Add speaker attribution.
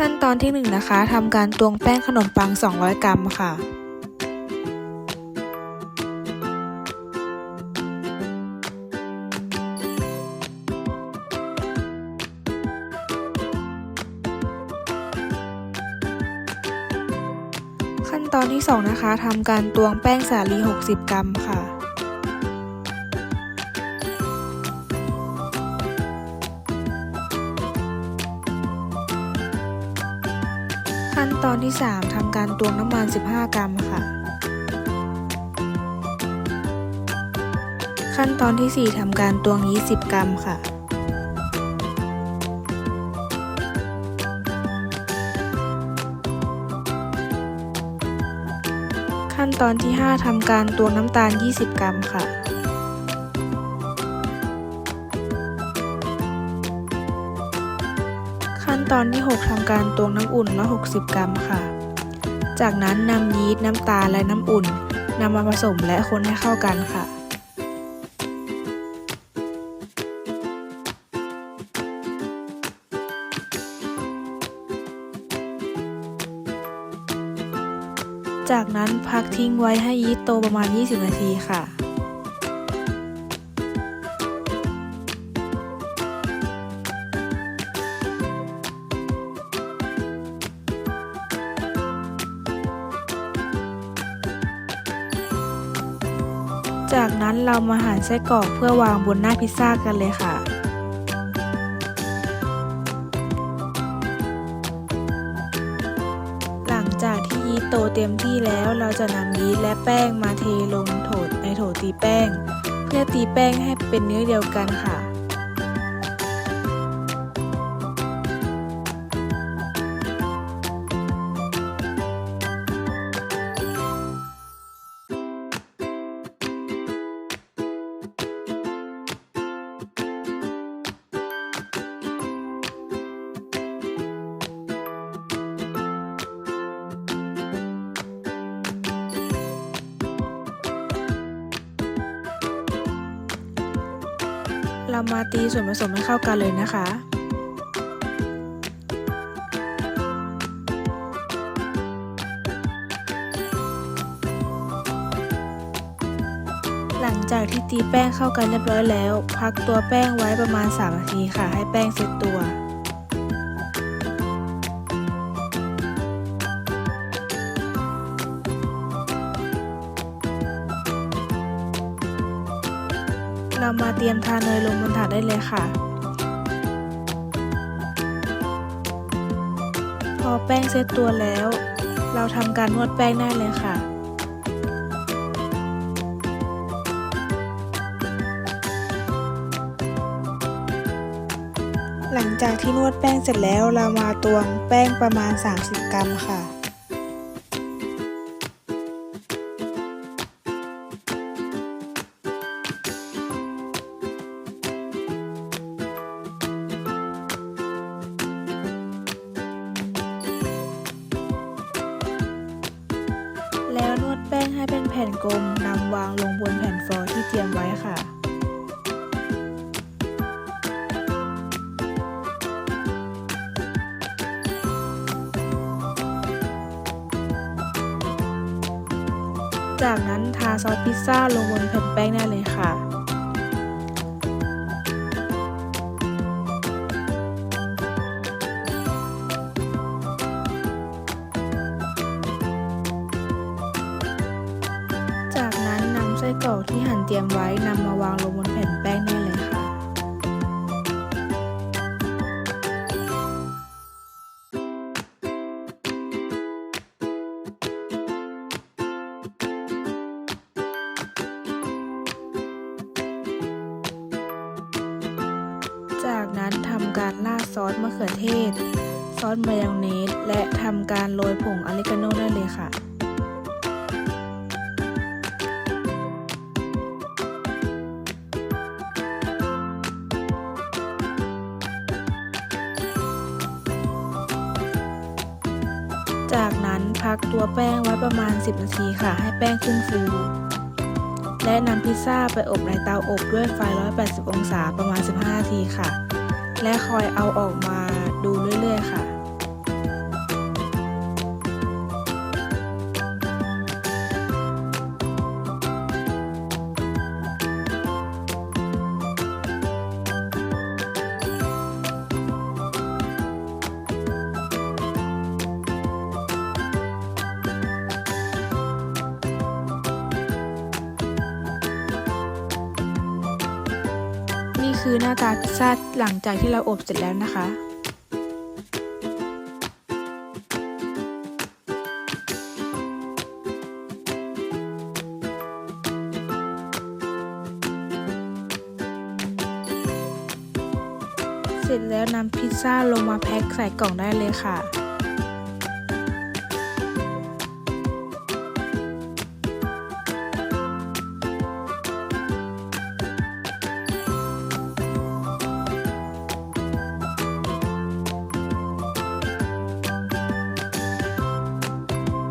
Speaker 1: ขั้นตอนที่1นงนะคะทำการตวงแป้งขนมปัง 200 กรัมค่ะ ขั้นตอนที่ 2 นะคะทำการตวงแป้งสาลี 60 กรัมค่ะ ขั้นตอนที่ 3ทำการตวงน้ำมัน 15 กรัมค่ะ ขั้นตอนที่ 4ทำการตวงยีสต์10กรัมค่ะ ขั้นตอนที่ 5ทำการตวงน้ำตาล 20 กรัมค่ะ ขั้นตอนที่ 6ทำการตวงน้ำอุ่น160 กรัมค่ะ จากนั้นนำยีสต์น้ำตาลและน้ำอุ่นนำมาผสมและคนให้เข้ากันค่ะจากนั้นพักทิ้งไว้ให้ยีสต์โตประมาณ 20 นาทีค่ะ จากนั้นเรามาหั่นไส้กรอกเพื่อวางบนหน้าพิซซ่ากันเลยค่ะ หลังจากที่ยีสต์โตเต็มที่แล้วเราจะนำยีสต์และแป้งมาเทลงโถในโถตีแป้ง เพื่อตีแป้งให้เป็นเนื้อเดียวกันค่ะ เรามาตีส่วนผสมให้เข้ากันเลยนะคะหลังจากที่ตีแป้งเข้ากันเรียบร้อยแล้ว พักตัวแป้งไว้ประมาณ 3 นาทีค่ะ ให้แป้งเซ็ตตัว เรามาเตรียมทาเนยลงบนถาดได้เลยค่ะ พอแป้งเซตตัวแล้ว เราทำการนวดแป้งได้เลยค่ะหลังจากที่นวดแป้งเสร็จแล้วเรามาตวงแป้งประมาณ 30 กรัมค่ะ แล้วนวดแป้งให้เป็นแผ่นกลมนำวางลงบนแผ่นฟอยล์ที่เตรียมไว้ค่ะจากนั้นทาซอสพิซซ่าลงบนแผ่นแป้งได้เลยค่ะ กรอกที่หั่นเตรียมไว้นำมาวางลงบนแผ่นแป้งได้เลยค่ะ จากนั้นทำการราดซอสมะเขือเทศ ซอสมายองเนส และทำการโรยผงออริกาโน่ได้เลยค่ะ จากนั้นพักตัวแป้งไว้ประมาณ 10 นาทีค่ะ ให้แป้งขึ้นฟู และนำพิซซ่าไปอบในเตาอบด้วยไฟ 180 องศาประมาณ 15 นาทีค่ะ และคอยเอาออกมาดูเรื่อยๆค่ะ คือหน้าตาพิซซ่าหลังจากที่เราอบเสร็จแล้วนะคะ เสร็จแล้วนำพิซซ่าลงมาแพ็คใส่กล่องได้เลยค่ะ